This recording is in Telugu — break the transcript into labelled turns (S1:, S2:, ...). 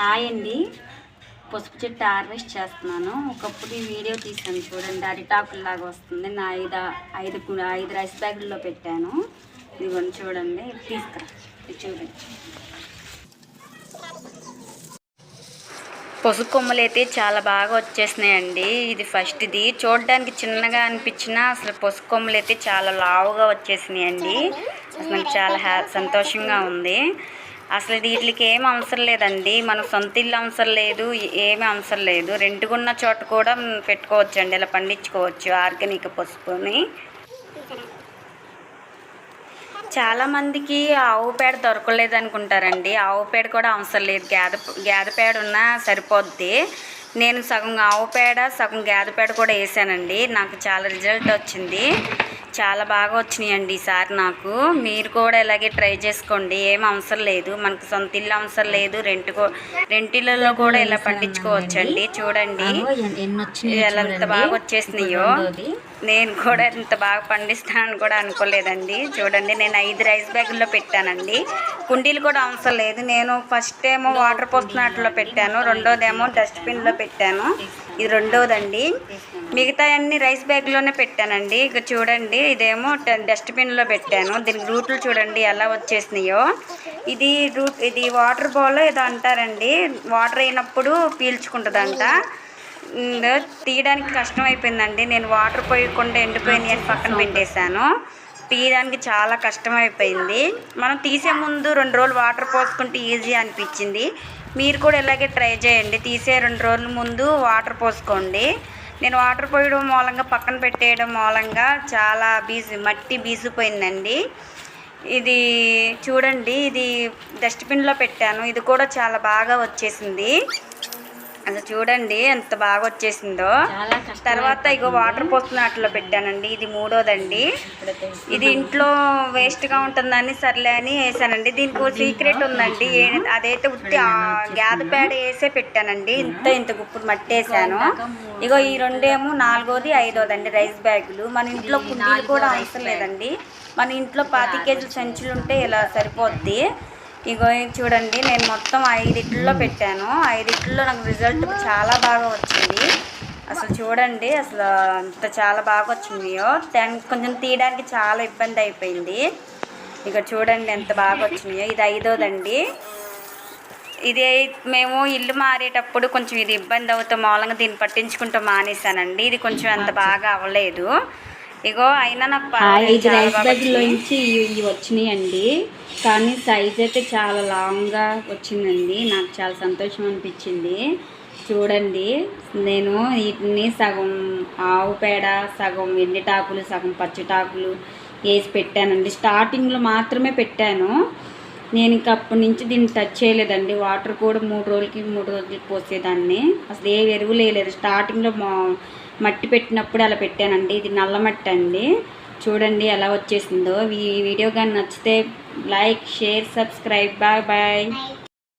S1: హాయ్ అండి. పసుపు చెట్టు హార్వెస్ట్ చేస్తున్నాను. ఒకప్పుడు ఈ వీడియో తీసాను చూడండి. అరిటాకుల్లాగా వస్తుంది. నా ఐదు ఐదు ఐదు రైస్ బ్యాగుల్లో పెట్టాను. ఇదిగోండి చూడండి. తీసుకురా. చూడండి. పసుపు కొమ్మలు అయితే చాలా బాగా వచ్చేసినాయండి. ఇది ఫస్ట్ది చూడడానికి చిన్నగా అనిపించినా అసలు పసుపు కొమ్మలు అయితే చాలా లావుగా వచ్చేసినాయండి. అసలు నాకు చాలా హ్యా సంతోషంగా ఉంది. అసలు వీటికి ఏం అవసరం లేదండి. మనకు సొంత ఇల్లు అవసరం లేదు ఏమి అవసరం లేదు. రెంటుకున్న చోట కూడా పెట్టుకోవచ్చండి. ఇలా పండించుకోవచ్చు. ఆర్గానిక్ పసుపుని. చాలామందికి ఆవు పేడ దొరకలేదు అనుకుంటారండి. ఆవు పేడ కూడా అవసరం లేదు. గేద గేదె పేడ ఉన్నా సరిపోద్ది. నేను సగం ఆవు పేడ సగం గేదె పేడ కూడా వేసానండి. నాకు చాలా రిజల్ట్ వచ్చింది. చాలా బాగా వచ్చినాయండి ఈసారి నాకు. మీరు కూడా ఇలాగే ట్రై చేసుకోండి. ఏం అవసరం లేదు. మనకు సొంత ఇల్లు అవసరం లేదు. రెంట్ కూ రెంటిళ్ళలో కూడా ఇలా పండించుకోవచ్చండి. చూడండి. ఎలా ఎంత బాగా వచ్చేసినాయో. నేను కూడా ఇంత బాగా పండిస్తానని కూడా అనుకోలేదండి. చూడండి నేను ఐదు రైస్ బ్యాగుల్లో పెట్టానండి. కుండీలు కూడా అవసరం లేదు. నేను ఫస్ట్ ఏమో వాటర్ పోస్తున్నట్లో పెట్టాను. రెండోదేమో డస్ట్బిన్లో పెట్టాను. ఇది రెండోదండి. మిగతా అన్ని రైస్ బ్యాగ్లోనే పెట్టానండి. ఇక చూడండి ఇదేమో డస్ట్బిన్లో పెట్టాను. దీనికి రూట్లు చూడండి ఎలా వచ్చేసినాయో. ఇది రూట్ ఇది వాటర్ బాల్ ఏదో అంటారండి. వాటర్ అయినప్పుడు పీల్చుకుంటుందంట. తీయడానికి కష్టం అయిపోయిందండి నేను వాటర్ పోయకుండా ఎండిపోయినాయి అని పక్కన పెట్టేశాను. తీయడానికి చాలా కష్టం అయిపోయింది మనం తీసే ముందు రెండు రోజులు వాటర్ పోసుకుంటే ఈజీ అనిపించింది. మీరు కూడా ఇలాగే ట్రై చేయండి. తీసే రెండు రోజుల ముందు వాటర్ పోసుకోండి. నేను వాటర్ పోయడం మూలంగా పక్కన పెట్టేయడం మూలంగా చాలా బీజు మట్టి బీజిపోయిందండి ఇది చూడండి ఇది డస్ట్బిన్లో పెట్టాను. ఇది కూడా చాలా బాగా వచ్చేసింది. అసలు చూడండి ఎంత బాగా వచ్చేసిందో. తర్వాత ఇగో వాటర్ పోస్తున్న అట్లా పెట్టానండి. ఇది మూడోదండి. ఇది ఇంట్లో వేస్ట్గా ఉంటుందని సర్లే అని వేసానండి. దీనికి సీక్రెట్ ఉందండి. అదైతే ఉత్తి గ్యాద పేడ వేసే పెట్టానండి. ఇంత ఇంత గుప్పుడు మట్టి వేసాను ఇగో ఈ రెండేమో నాలుగోది ఐదోదండి రైస్ బ్యాగులు మన ఇంట్లో కుండీలు కూడా అవసరం లేదండి. మన ఇంట్లో పాతి కేజీల సంచులు ఉంటే ఇలా సరిపోద్ది? ఇగో చూడండి నేను మొత్తం ఐదిట్లో పెట్టాను. ఐదిట్లో నాకు రిజల్ట్ చాలా బాగా వచ్చింది. అసలు చూడండి అసలు అంత చాలా బాగా వచ్చిందియో. దానికి కొంచెం తీయడానికి చాలా ఇబ్బంది అయిపోయింది. ఇక చూడండి ఎంత బాగా వచ్చినాయో ఇది ఐదోదండి. ఇది మేము ఇల్లు మారేటప్పుడు కొంచెం ఇది ఇబ్బంది అవుతాం మూలంగా దీన్ని పట్టించుకుంటూ మానేశానండి. ఇది కొంచెం అంత బాగా అవ్వలేదు. ఇగో అయినా నాకు
S2: ఐదు రైస్ ఇవి వచ్చినాయండి. కానీ సైజ్ అయితే చాలా లాంగ్గా వచ్చిందండి. నాకు చాలా సంతోషం అనిపించింది. చూడండి నేను వీటిని సగం ఆవు పేడ సగం ఎండిటాకులు సగం పచ్చిటాకులు వేసి పెట్టానండి. స్టార్టింగ్లో మాత్రమే పెట్టాను. నేను ఇంకా అప్పటి నుంచి దీన్ని టచ్ చేయలేదండి. వాటర్ కూడా మూడు రోజులకి మూడు రోజులకి పోసేదాన్ని. అసలు ఏ ఎరువు లేదు స్టార్టింగ్లో మా మట్టి పెట్టినప్పుడు అలా పెట్టానండి. ఇది నల్ల మట్టి అండి. చూడండి ఎలా వచ్చేసిందో. ఈ వీడియో కానీ నచ్చితే like share subscribe bye bye.